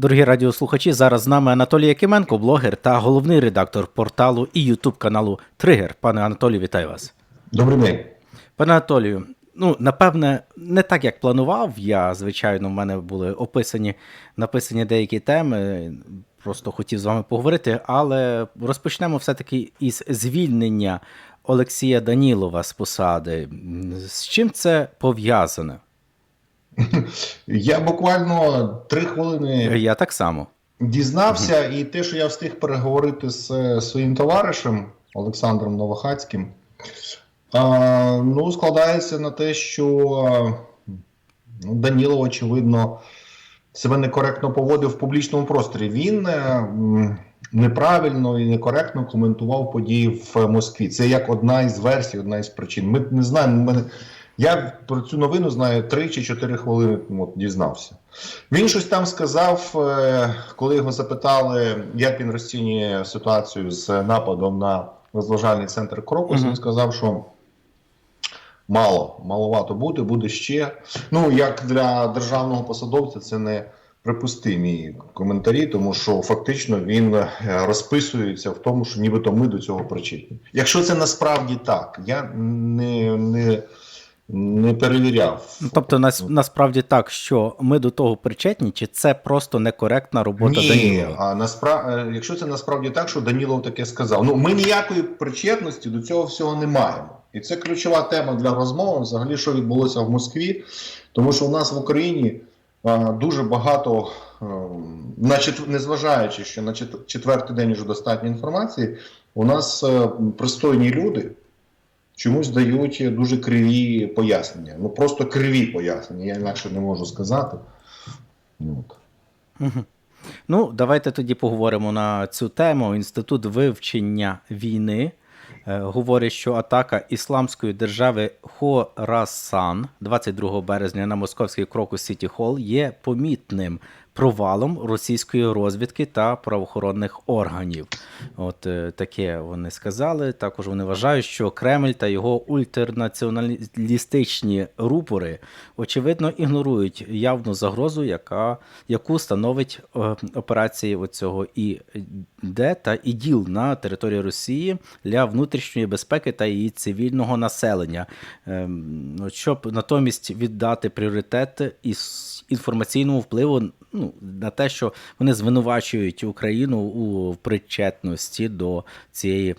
Дорогі радіослухачі, зараз з нами Анатолій Якименко, блогер та головний редактор порталу і Ютуб каналу Тригер. Пане Анатолію, вітаю вас. Добрий день. Пане Анатолію, ну напевне, не так як планував. Я, звичайно, в мене були описані написані деякі теми. Просто хотів з вами поговорити, але розпочнемо все-таки із звільнення Олексія Данілова з посади. З чим це пов'язане? Я буквально три хвилини Я так само. дізнався, і те, що я встиг переговорити з е, своїм товаришем Олександром Новохацьким, ну, складається на те, що е, ну, Данілов, очевидно, себе некоректно поводив в публічному просторі. Він е, неправильно і некоректно коментував події в Москві. Це як одна із версій, одна із причин. Ми не знаємо. Ми, я про цю новину знаю 3 чи 4 хвилини тому дізнався. Він щось там сказав, е, коли його запитали, як він розцінює ситуацію з нападом на розважальний центр Крокус. Мгм. Він сказав, що мало, маловато буде, буде ще. Ну, як для державного посадовця, це не припустимі коментарі, тому що фактично він е, розписується в тому, що нібито ми до цього причетні. Якщо це насправді так, я не, не, не перевіряв. Ну, Тобто, нас, насправді так, що ми до того причетні, чи це просто некоректна робота Ні, Данілова? а насправді, якщо це насправді так, що Данілов таке сказав. Ну ми ніякої причетності до цього всього не маємо. І це ключова тема для розмови, взагалі, що відбулося в Москві, тому що у нас в Україні а, дуже багато, ем, на чет- незважаючи, що на чет- четвертий день вже достатньо інформації, у нас е, пристойні люди чомусь дають дуже криві пояснення. Ну просто криві пояснення, я інакше не можу сказати. От. Ну, давайте тоді поговоримо на цю тему. Інститут вивчення війни е, говорить, що атака Ісламської держави Хорасан 22 березня на московський крокус Сіті Холл є помітним провалом російської розвідки та правоохоронних органів. От е, таке вони сказали. Також вони вважають, що Кремль та його ультранаціоналістичні рупори очевидно ігнорують явну загрозу, яка, яку становить е, операції оцього ІД та ІДІЛ на території Росії для внутрішньої безпеки та її цивільного населення, Ем, щоб натомість віддати пріоритет із інформаційному впливу ну, на те, що вони звинувачують Україну у причетності до цієї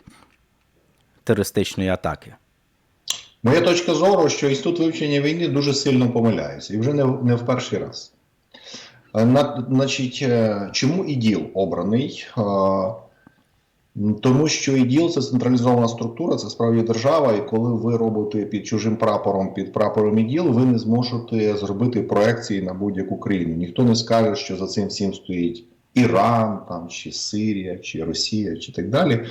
терористичної атаки. Моя точка зору, що інститут вивчення війни дуже сильно помиляється, і вже не, не в перший раз. Е, На, значить, е, чому іділ обраний? Тому що іділ це централізована структура, це справді держава, і коли ви робите під чужим прапором, під прапором іділ, ви не зможете зробити проекції на будь-яку країну. Ніхто не скаже, що за цим всім стоїть Іран, там, чи Сирія, чи Росія, чи так далі.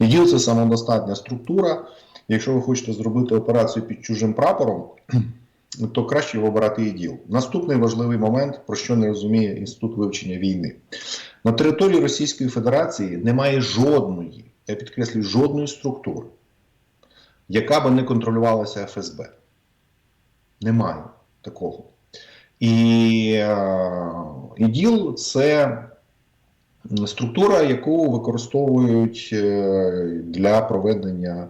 ІДІЛ це самодостатня структура. Якщо ви хочете зробити операцію під чужим прапором, то краще вибирати іділ. Наступний важливий момент, про що не розуміє Інститут вивчення війни. На території Російської Федерації немає жодної, я підкреслюю, жодної структури, яка би не контролювалася ФСБ. Немає такого. І е, іділ це структура, яку використовують е, для проведення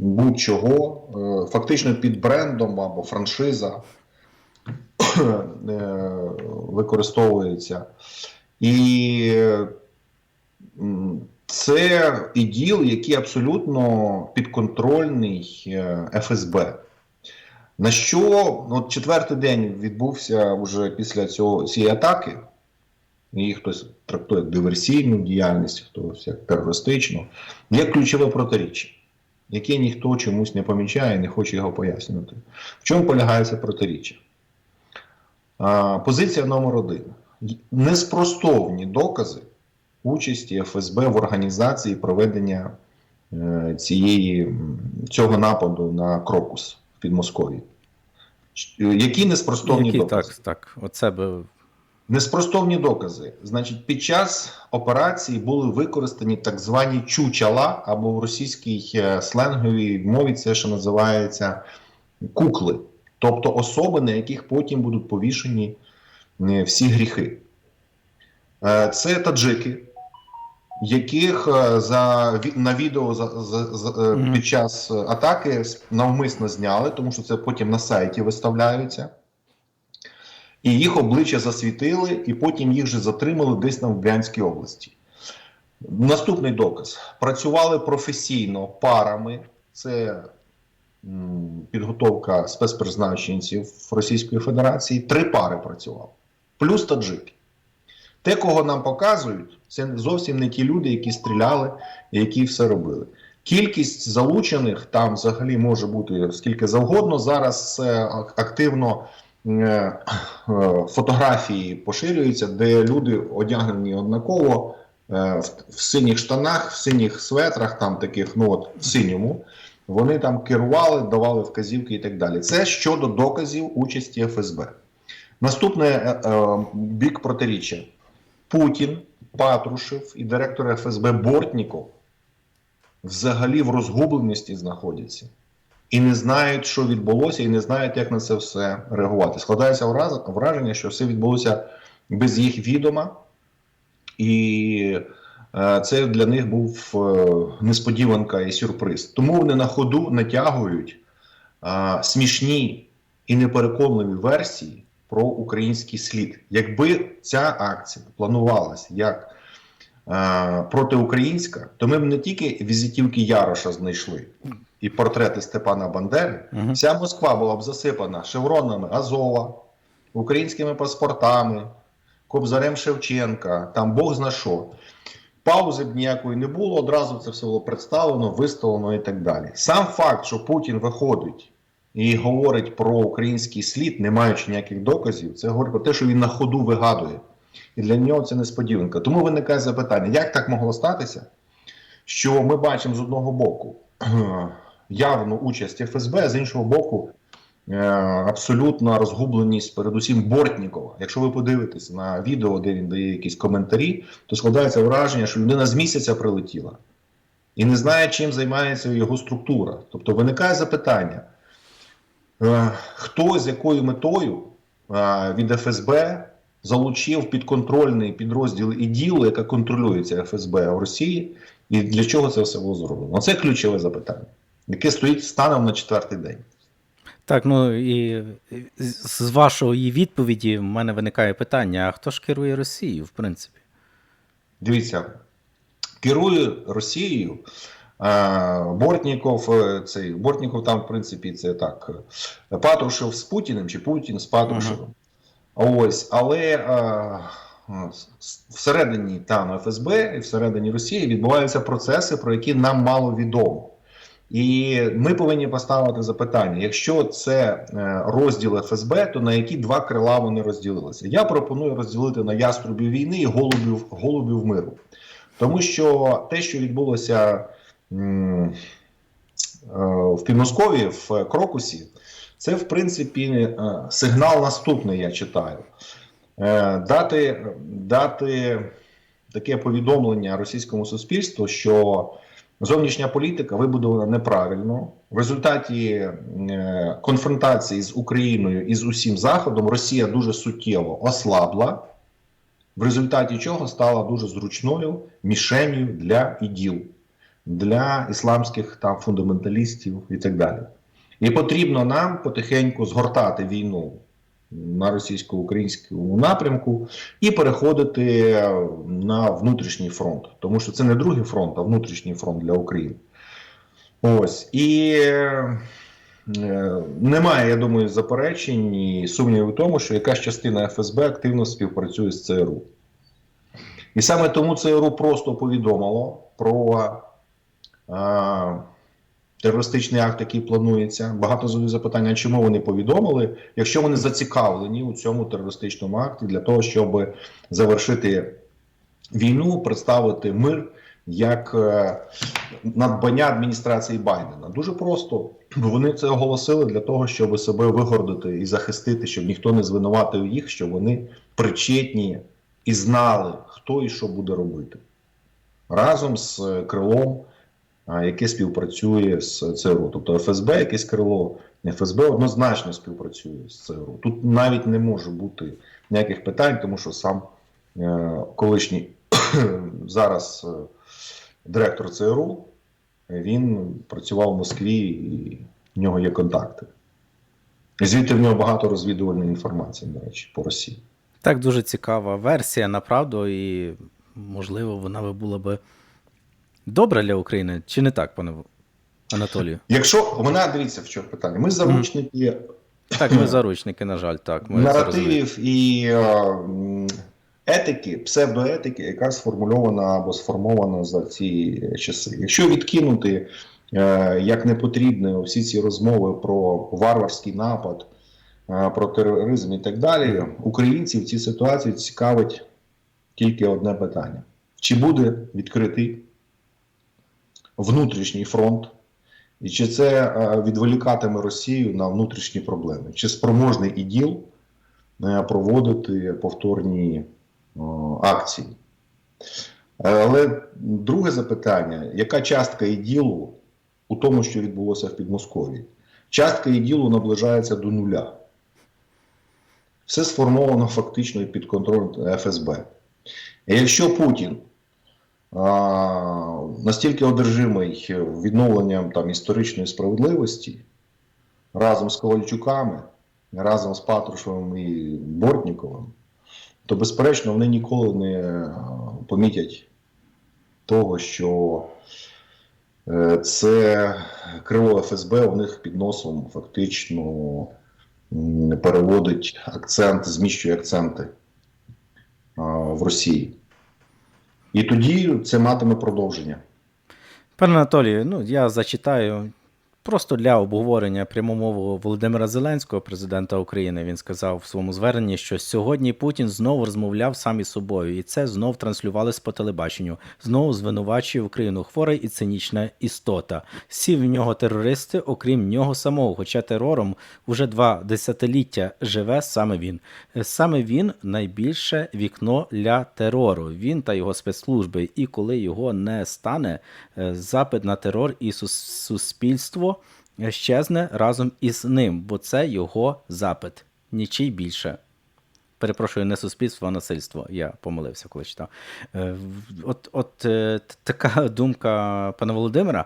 будь-чого, е, фактично під брендом або франшиза е, використовується. І це іділ, який абсолютно підконтрольний е, ФСБ. На що от четвертий день відбувся вже після цього, цієї атаки. Її хтось трактує як диверсійну діяльність, хтось як терористичну, є ключове протиріччя, яке ніхто чомусь не помічає і не хоче його пояснювати. В чому полягає це протиріччя? Позиція номер один. Неспростовні докази участі ФСБ в організації проведення е, цієї, цього нападу на Крокус в Підмосков'ї. Які неспростовні Які, докази? так, так, оце би Неспростовні докази. Значить, під час операції були використані так звані чучала, або в російській е, сленговій мові це ще називається кукли, тобто особи, на яких потім будуть повішені е, всі гріхи. Е, Це таджики, яких за, на відео за, за, за, під час атаки навмисно зняли, тому що це потім на сайті виставляються. І їх обличчя засвітили, і потім їх же затримали десь там в Брянській області. Наступний доказ: працювали професійно парами. Це підготовка спецпризначенців Російської Федерації. Три пари працювали, плюс таджики. Те, кого нам показують, це зовсім не ті люди, які стріляли і які все робили. Кількість залучених там взагалі може бути скільки завгодно. Зараз активно фотографії поширюються, де люди одягнені однаково е, в, синіх штанах, в синіх светрах, там таких, ну от в синьому. Вони там керували, давали вказівки і так далі. Це щодо доказів участі ФСБ. Наступне е, е, бік протиріччя. Путін, Патрушев і директор ФСБ Бортніков взагалі в розгубленості знаходяться і не знають, що відбулося, і не знають, як на це все реагувати. Складається враження, що все відбулося без їх відома, і е, це для них був е, несподіванка і сюрприз. Тому вони на ходу натягують е, смішні і непереконливі версії про український слід. Якби ця акція планувалася як протиукраїнська, то ми б не тільки візитівки Яроша знайшли і портрети Степана Бандери, Мгм. вся Москва була б засипана шевронами Азова, українськими паспортами, Кобзарем Шевченка, там Бог зна що. Паузи б ніякої не було, одразу це все було представлено, виставлено і так далі. Сам факт, що Путін виходить і говорить про український слід, не маючи ніяких доказів, це говорить про те, що він на ходу вигадує. І для нього це несподіванка. Тому виникає запитання, як так могло статися, що ми бачимо з одного боку явну участь ФСБ, з іншого боку, е, абсолютна розгубленість, передусім Бортнікова. Якщо ви подивитесь на відео, де він дає якісь коментарі, то складається враження, що людина з місяця прилетіла і не знає, чим займається його структура. Тобто виникає запитання, е, хто з якою метою е, від ФСБ залучив підконтрольний підрозділ ІДІЛу, яка контролюється ФСБ в Росії, і для чого це все було зроблено? Це ключове запитання, яке стоїть станом на четвертий день. Так, ну і з вашої відповіді в мене виникає питання: а хто ж керує Росією, в принципі? Дивіться, керує Росією. е, Бортніков, е, цей Бортніков там, в принципі, це так. е, Патрушев з Путіним чи Путін з Патрушевим. Ось, але е, с- всередині там ФСБ і всередині Росії відбуваються процеси, про які нам мало відомо. І ми повинні поставити запитання: якщо це е, розділ ФСБ, то на які два крила вони розділилися? Я пропоную розділити на яструбів війни і голубів, голубів миру. Тому що те, що відбулося е, в Підмосков'ї, в Крокусі, це в принципі е, сигнал наступний, я читаю. Дати, дати таке повідомлення російському суспільству, що зовнішня політика вибудована неправильно. В результаті е, конфронтації з Україною і з усім Заходом Росія дуже суттєво ослабла, в результаті чого стала дуже зручною мішенью для іділ, для ісламських там фундаменталістів і так далі. І потрібно нам потихеньку згортати війну на російсько-українському напрямку і переходити на внутрішній фронт, тому що це не другий фронт, а внутрішній фронт для України. Ось і е, немає, я думаю, заперечень і сумнівів у тому, що якась частина ФСБ активно співпрацює з ЦРУ. І саме тому ЦРУ просто повідомило про а, терористичний акт, який планується. Багато задають запитання, чому вони повідомили, якщо вони зацікавлені у цьому терористичному акті для того, щоб завершити війну, представити мир як е, надбання адміністрації Байдена. Дуже просто вони це оголосили для того, щоб себе вигордити і захистити, щоб ніхто не звинуватив їх, що вони причетні і знали, хто і що буде робити разом з е, крилом, яке співпрацює з ЦРУ. Тобто ФСБ, якесь крило ФСБ однозначно співпрацює з ЦРУ. Тут навіть не може бути ніяких питань, тому що сам е, колишній зараз е, директор ЦРУ, він працював в Москві і в нього є контакти. Звідти в нього багато розвідувальної інформації, до речі, по Росії. Так, дуже цікава версія, направду, і можливо, вона би була би добра для України, чи не так, пане Анатолію? Якщо вона дивіться, в чому питання. Ми заручники Так, ми заручники, на жаль, так. Ми наративів і е, етики, псевдоетики, яка сформульована або сформована за ці часи. Якщо відкинути е, як непотрібне всі ці розмови про варварський напад, е, про тероризм і так далі, українців в цій ситуації цікавить тільки одне питання: чи буде відкритий внутрішній фронт? І чи це е, відволікатиме Росію на внутрішні проблеми? Чи спроможний іділ е, проводити повторні акції? Е, Але друге запитання: яка частка іділу у тому, що відбулося в Підмосков'ї? Частка іділу наближається до нуля. Все сформовано фактично під контролем ФСБ. І якщо Путін настільки одержимий відновленням там, історичної справедливості разом з Ковальчуками, разом з Патрушевим і Бортніковим, то, безперечно, вони ніколи не помітять того, що е, це крило ФСБ у них під носом фактично переводить акцент, зміщує акценти в Росії. І тоді це матиме продовження. Пане Анатолію, ну я зачитаю просто для обговорення прямомову Володимира Зеленського, президента України. Він сказав в своєму зверненні, що сьогодні Путін знову розмовляв сам із собою, і це знов транслювалось по телебаченню. Знову звинувачує Україну хвора і цинічна істота. Всі в нього терористи, окрім нього самого. Хоча терором уже два десятиліття живе саме він. Саме він найбільше вікно для терору. Він та його спецслужби. І коли його не стане, е, запит на терор і сус- суспільство щезне разом із ним, бо це його запит. Нічий більше. Перепрошую, не суспільство, а насильство. Я помилився, коли читав. Е, От, от е, така думка пана Володимира.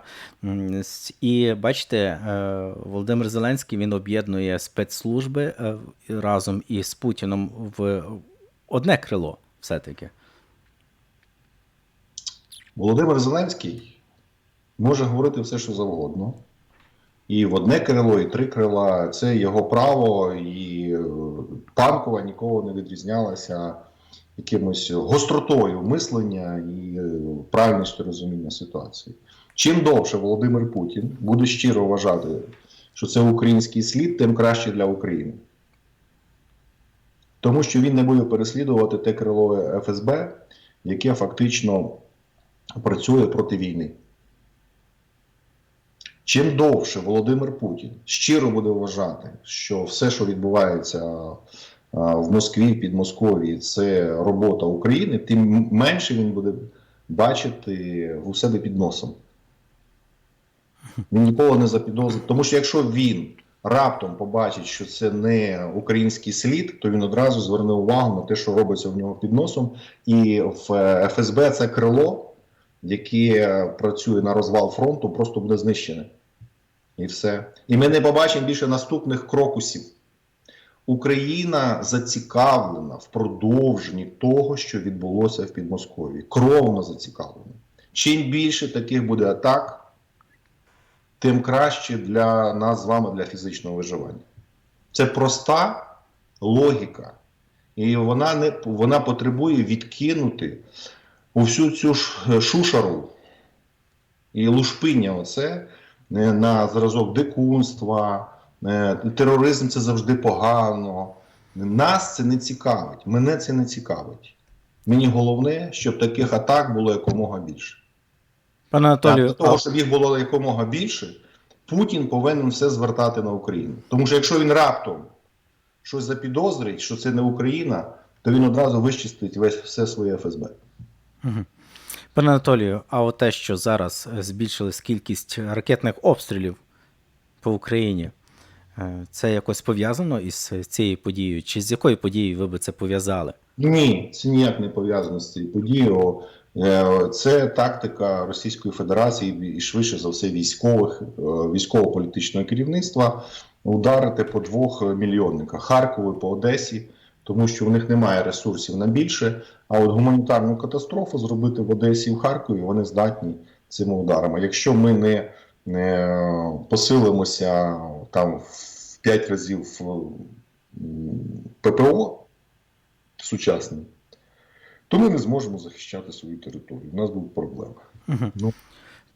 І бачите, е, Володимир Зеленський він об'єднує спецслужби разом із Путіном в одне крило, все-таки. Володимир Зеленський може говорити все, що завгодно. І в одне крило, і три крила це його право, і е, панкова ніколи не відрізнялася якимось гостротою мислення і е, правильністю розуміння ситуації. Чим довше Володимир Путін буде щиро вважати, що це український слід, тим краще для України. Тому що він не буде переслідувати те крило ФСБ, яке фактично працює проти війни. Чим довше Володимир Путін щиро буде вважати, що все, що відбувається в Москві, під Московії, це робота України, тим менше він буде бачити у себе під носом. Він ніколи не запідозрить. Тому що якщо він раптом побачить, що це не український слід, то він одразу зверне увагу на те, що робиться в нього під носом. І в е, ФСБ це крило, яке працює на розвал фронту, просто буде знищене. І все. І ми не побачимо більше наступних крокусів. Україна зацікавлена в продовженні того, що відбулося в Підмосков'ї. Кровно зацікавлена. Чим більше таких буде атак, тим краще для нас з вами для фізичного виживання. Це проста логіка. І вона, не, вона потребує відкинути усю цю шушару і лушпиння оце на зразок дикунства, е, тероризм це завжди погано. Нас це не цікавить, мене це не цікавить. Мені головне, щоб таких атак було якомога більше. Пане Анатолію, для того, щоб їх було якомога більше, Путін повинен все звертати на Україну. Тому що якщо він раптом щось запідозрить, що це не Україна, то він одразу вичистить весь все своє ФСБ. Мгм. Пане Анатолію, а от те, що зараз е, збільшилась кількість ракетних обстрілів по Україні, е, це якось пов'язано із цією подією? Чи з якою подією ви би це пов'язали? Ні, це ніяк не пов'язано з цією подією. Е, Це тактика Російської Федерації і швидше за все військових, військово-політичного керівництва ударити по двох мільйонниках Харкову по Одесі, тому що у них немає ресурсів на більше. А от гуманітарну катастрофу зробити в Одесі і в Харкові вони здатні цими ударами. Якщо ми не, не посилимося там в 5 разів в ППО сучасний, то ми не зможемо захищати свою територію. У нас будуть проблеми. Ну.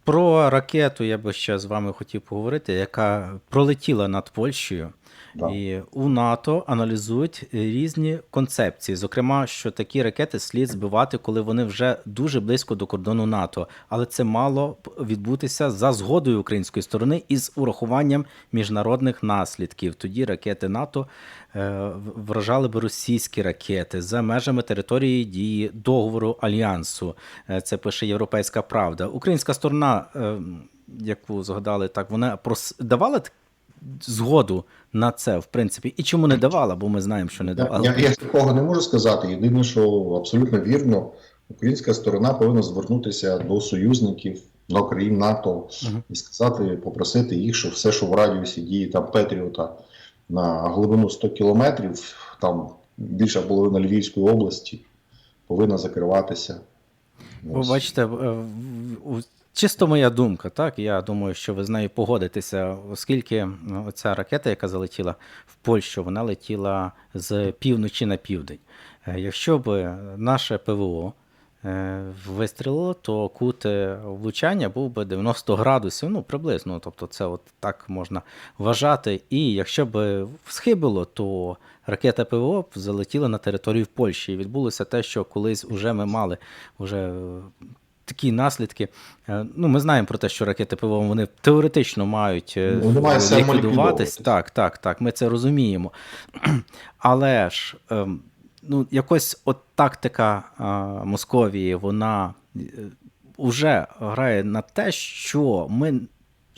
Про ракету я би ще з вами хотів поговорити, яка пролетіла над Польщею. Да. І у НАТО аналізують різні концепції, зокрема, що такі ракети слід збивати, коли вони вже дуже близько до кордону НАТО. Але це мало відбутися за згодою української сторони і з урахуванням міжнародних наслідків. Тоді ракети НАТО вражали б російські ракети за межами території дії договору альянсу. Е, Це пише Європейська Правда. Українська сторона, е, яку згадали, так вона прос... давала згоду на це, в принципі, і чому не давала, бо ми знаємо, що не давала. я, я такого не можу сказати. Єдине, що абсолютно вірно, українська сторона повинна звернутися до союзників, до країн НАТО Мгм. і сказати, попросити їх, що все, що в радіусі дії там Петріота на глибину 100 кілометрів, там більша половина Львівської області повинна закриватися. Ви бачите, чисто моя думка, так. Я думаю, що ви з нею погодитеся, оскільки ну, оця ракета, яка залетіла в Польщу, вона летіла з півночі на південь. Е, Якщо б наше ПВО е, вистрілило, то кут е, влучання був би 90 градусів, ну приблизно. Тобто, це от так можна вважати. І якщо б схибило, то ракета ПВО б залетіла на територію Польщі. І відбулося те, що колись уже ми мали вже е, такі наслідки. Е, Ну, ми знаємо про те, що ракети ПВО вони теоретично мають е, ліквідуватись. Так, так, так. Ми це розуміємо. Але ж ем, ну, якось от тактика Московії, вона вже грає на те, що ми.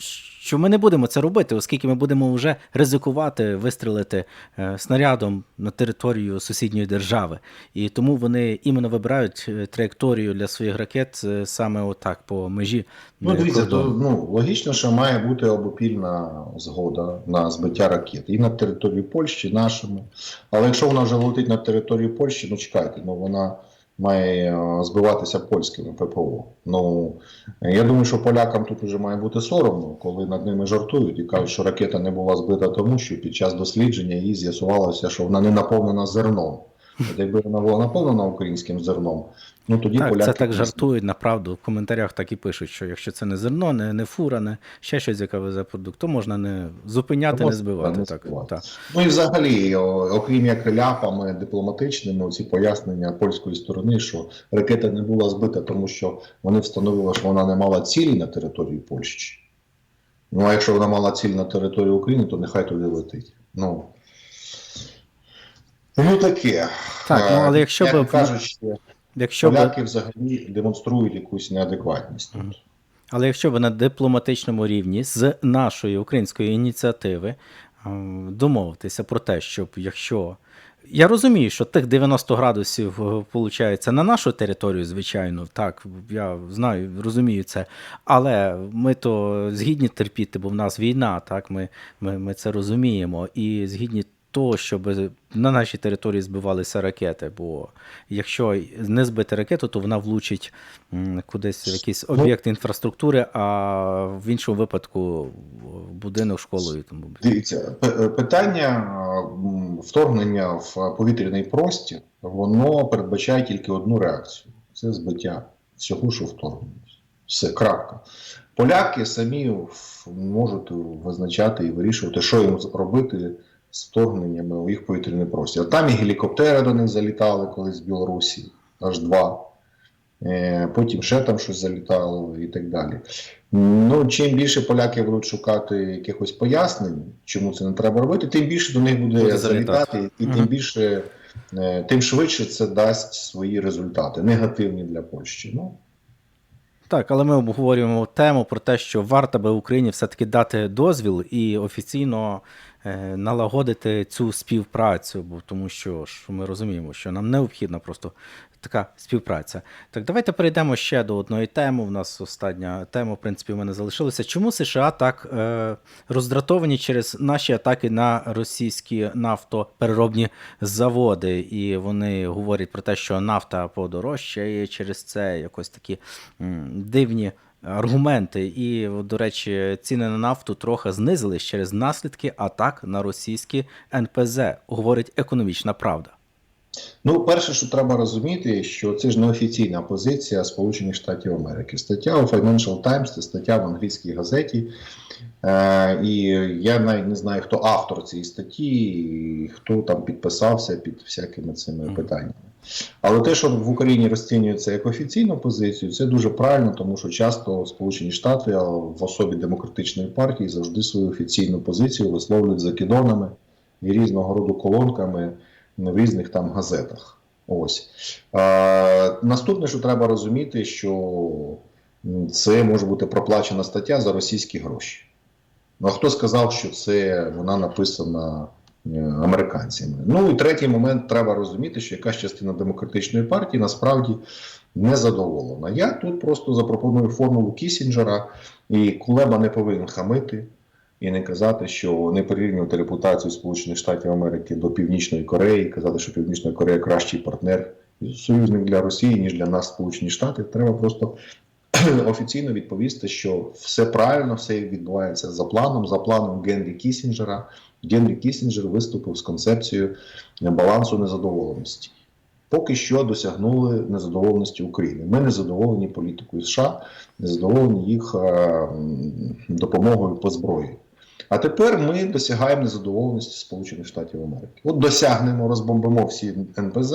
Що ми не будемо це робити, оскільки ми будемо вже ризикувати вистрілити е, снарядом на територію сусідньої держави. І тому вони іменно вибирають е, траєкторію для своїх ракет е, саме отак по межі. Ну, дивіться, то, ну, логічно, що має бути обопільна згода на збиття ракет і на території Польщі, нашому. Але якщо вона вже летить на територію Польщі, ну чекайте, ну вона має е, збиватися польськими ППО. Ну я думаю, що полякам тут вже має бути соромно, коли над ними жартують і кажуть, що ракета не була збита тому, що під час дослідження її з'ясувалося, що вона не наповнена зерном. От якби вона була наповнена українським зерном, ну тоді Так, поляки це так жартують, направду. В коментарях так і пишуть, що якщо це не зерно, не, не фура, не ще щось, яке везе продукт, то можна не зупиняти, не збивати. не Так, збивати. так. Ну і взагалі, окрім як ляпами дипломатичними, ці пояснення польської сторони, що ракета не була збита, тому що вони встановили, що вона не мала цілі на території Польщі. Ну а якщо вона мала ціль на території України, то нехай туди летить. Ну, ну таке. Так, ну, Е, але якщо як би- кажуть, Якщо поляки взагалі демонструють якусь неадекватність тут. Мгм. але якщо б на дипломатичному рівні з нашої української ініціативи домовитися про те, щоб якщо. Я розумію, що тих 90 градусів виходить на нашу територію, звичайно, так, я знаю, розумію це. Але ми то згідні терпіти, бо в нас війна, так, ми, ми, ми це розуміємо. І згідні того, щоб на нашій території збивалися ракети. Бо якщо не збити ракету, то вона влучить кудись в якийсь Ну, об'єкт інфраструктури, а в іншому випадку будинок, школу і тому. Дивіться, е, питання вторгнення в повітряний простір, воно передбачає тільки одну реакцію: це збиття всього, що вторгнення. Все, крапка. Поляки самі можуть визначати і вирішувати, що їм робити вторгненнями у їх повітряний простір. Там і гелікоптери до них залітали колись з Білорусі, аж два. Е, Потім ще там щось залітало і так далі. Ну, чим більше поляки будуть шукати якихось пояснень, чому це не треба робити, тим більше до них буде, Буде залітати, залітати. і тим більше, е, тим швидше це дасть свої результати, негативні для Польщі. Ну, Так, але ми обговорюємо тему про те, що варто би Україні все-таки дати дозвіл і офіційно налагодити цю співпрацю, бо тому що ж ми розуміємо, що нам необхідна просто така співпраця. Так, давайте перейдемо ще до одної теми. У нас остання тема, в принципі, в мене залишилася. Чому США так е, роздратовані через наші атаки на російські нафтопереробні заводи? І вони говорять про те, що нафта подорожчає через це якось такі м, дивні. Аргументи, і, до речі, ціни на нафту трохи знизились через наслідки атак на російські НПЗ, говорить економічна правда. Ну, перше, що треба розуміти, що це ж не офіційна позиція Сполучених Штатів Америки. Стаття у Financial Times, це стаття в англійській газеті. Е, і я навіть не знаю, хто автор цієї статті, і хто там підписався під всякими цими питаннями. Але те, що в Україні розцінюється як офіційну позицію, це дуже правильно, тому що часто Сполучені Штати в особі демократичної партії завжди свою офіційну позицію висловлюють закидонами і різного роду колонками в різних там газетах. Ось. Е, наступне, що треба розуміти, що це може бути проплачена стаття за російські гроші. Ну а хто сказав, що це вона написана е, американцями? Ну і третій момент треба розуміти, що якась частина демократичної партії насправді не задоволена. Я тут просто запропоную формулу Кісінджера, і Кулеба не повинен хамити і не казати, що не порівнювати репутацію Сполучених Штатів Америки до Північної Кореї, казати, що Північна Корея кращий партнер союзник для Росії, ніж для нас, Сполучені Штати. Треба просто офіційно відповісти, що все правильно, все відбувається за планом, за планом Генрі Кісінджера. Генрі Кісінджер виступив з концепцією балансу незадоволеності. Поки що досягнули незадоволеності України. Ми не задоволені політикою США, не задоволені їх е, допомогою по зброї. А тепер ми досягаємо незадоволеності Сполучених Штатів Америки. От досягнемо, розбомбимо всі НПЗ,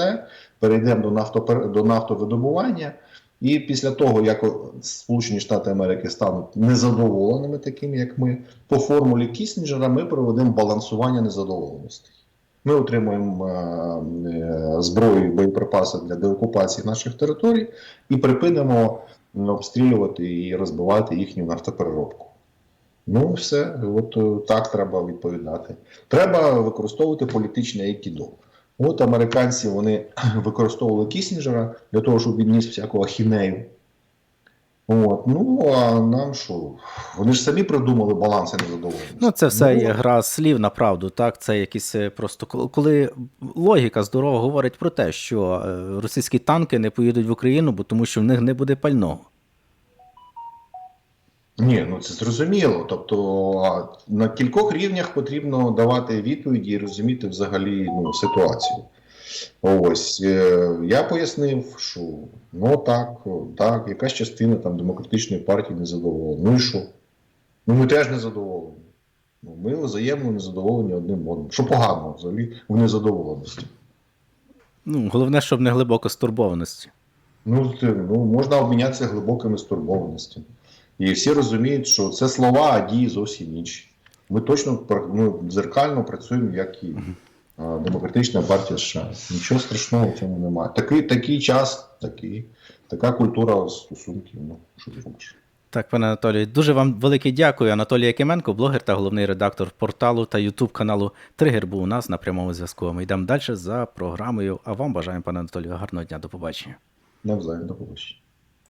перейдемо до, нафтопер... до нафтовидобування. І після того, як Сполучені Штати Америки стануть незадоволеними, такими як ми, по формулі Кісінджера ми проведемо балансування незадоволеностей. Ми отримуємо е, е, зброю і боєприпаси для деокупації наших територій і припинимо обстрілювати і розбивати їхню нафтопереробку. Ну, все, от е, так треба відповідати. Треба використовувати політичне айкідо. От американці вони використовували Кісінджера для того, щоб він ніс всяку ахінею. От, ну а нам що? Вони ж самі придумали баланси незадоволеності. Ну, це все Ну, є гра слів на правду, так? Це якісь е, просто кол- коли логіка здорово говорить про те, що е, російські танки не поїдуть в Україну, бо тому що в них не буде пального. Ні, ну це зрозуміло. Тобто на кількох рівнях потрібно давати відповіді і розуміти взагалі ну, ситуацію. Ось е, я пояснив, що ну так, так, якась частина там демократичної партії не задоволена. Ну і що? Ну ми теж не задоволені. Ну, ми взаємно не задоволені одним одним. Що поганого взагалі в незадоволеності? Ну, головне, щоб не глибоко стурбованості. Ну, ну, можна обмінятися глибокими стурбованостями. І всі розуміють, що це слова, а дії зовсім інші. Ми точно ну, дзеркально працюємо, як і Демократична партія США. Нічого страшного в цьому немає. Такий, такий час, такий, така культура стосунків. Ну, що ти робиш? Так, пане Анатолію, дуже вам велике дякую. Анатолій Якименко, блогер та головний редактор порталу та Ютуб каналу Тригер був у нас на прямому зв'язку. Ми йдемо далі за програмою. А вам бажаємо, пане Анатолію, гарного дня. До побачення. Навзаєм до побачення.